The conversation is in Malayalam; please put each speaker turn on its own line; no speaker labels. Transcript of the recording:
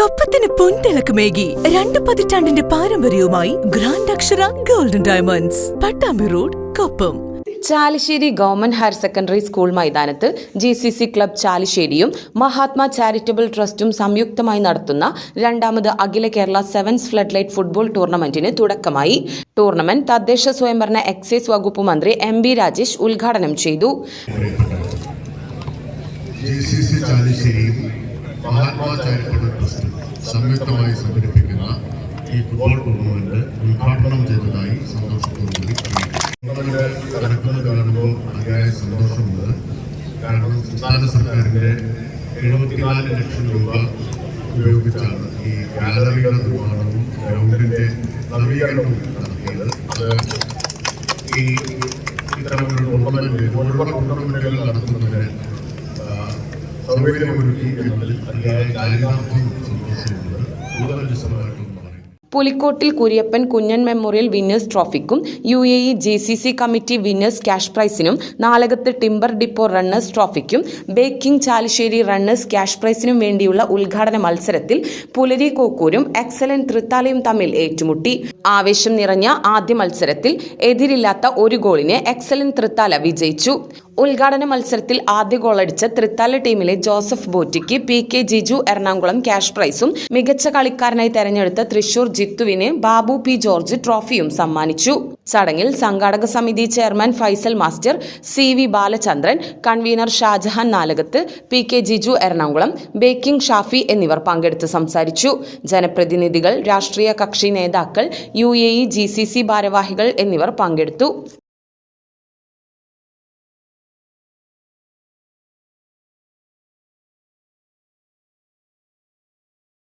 കൊപ്പത്തിന് പൊൻതിളക്കമേകി രണ്ട് പതിറ്റാണ്ടിന്റെ പാരമ്പര്യവുമായി grand Akshara golden diamonds Pattambi road Koppam.
Chalissery government higher secondary school മൈതാനത്ത് ജി സി സി ക്ലബ് ചാലിശ്ശേരിയും മഹാത്മാ ചാരിറ്റബിൾ ട്രസ്റ്റും സംയുക്തമായി നടത്തുന്ന രണ്ടാമത് അഖില Kerala sevens flood light football ടൂർണമെന്റിന് തുടക്കമായി. ടൂർണമെന്റ് തദ്ദേശ സ്വയംഭരണ എക്സൈസ് വകുപ്പ് മന്ത്രി എം ബി രാജേഷ് ഉദ്ഘാടനം ചെയ്തു.
മഹാത്മാ ചാരിറ്റബിൾ ട്രസ്റ്റ് സംയുക്തമായി സംഘടിപ്പിക്കുന്ന ഈ ഫുട്ബോൾ ടൂർണമെന്റ് ഉദ്ഘാടനം ചെയ്തതായി സന്തോഷത്തോടുകൂടി ടൂർണമെന്റ് നടക്കുന്നത് കാണുമ്പോൾ അതിയായ സന്തോഷമുണ്ട്. കാരണം സംസ്ഥാന സർക്കാരിന്റെ എഴുപത്തിനാല് ലക്ഷം രൂപ ഉപയോഗിച്ചാണ് ഈ ഗാലറിയുടെ നിർമ്മാണവും ഗ്രൗണ്ടിന്റെ നവീകരണവും നടത്തിയത്. അത് ഈ ഒരു ടൂർണമെന്റ് ഒരുപാട് ടൂർണമെന്റുകൾ ആ,
Pulikkottil Kuriappan Kunjan memorial winners ട്രോഫിക്കും U A E J C C committee winners cash പ്രൈസിനും Nalakath timber depot runners ട്രോഫിക്കും ബേക്കിംഗ് ചാലിശ്ശേരി റണ്ണേഴ്സ് ക്യാഷ് പ്രൈസിനും വേണ്ടിയുള്ള ഉദ്ഘാടന മത്സരത്തിൽ പുലരി കോക്കൂരും എക്സലൻ തൃത്താലയും തമ്മിൽ ഏറ്റുമുട്ടി. ആവേശം നിറഞ്ഞ ആദ്യ മത്സരത്തിൽ എതിരില്ലാത്ത ഒരു ഗോളിന് എക്സലൻ തൃത്താല വിജയിച്ചു. ഉദ്ഘാടന മത്സരത്തിൽ ആദ്യ ഗോളടിച്ച തൃത്താല ടീമിലെ Joseph ബോറ്റിക്ക് P K Jiju Ernakulam cash പ്രൈസും മികച്ച കളിക്കാരനായി തെരഞ്ഞെടുത്ത തൃശൂർ ജിത്തുവിന് ബാബു പി ജോർജ് ട്രോഫിയും സമ്മാനിച്ചു. ചടങ്ങിൽ സംഘാടക സമിതി chairman Faisal master C V Balachandran convener Shajahan Nalakath P K Jiju Ernakulam baking Shafi എന്നിവർ പങ്കെടുത്ത് സംസാരിച്ചു. ജനപ്രതിനിധികൾ രാഷ്ട്രീയ കക്ഷി നേതാക്കൾ U A E G C C ഭാരവാഹികൾ എന്നിവർ പങ്കെടുത്തു.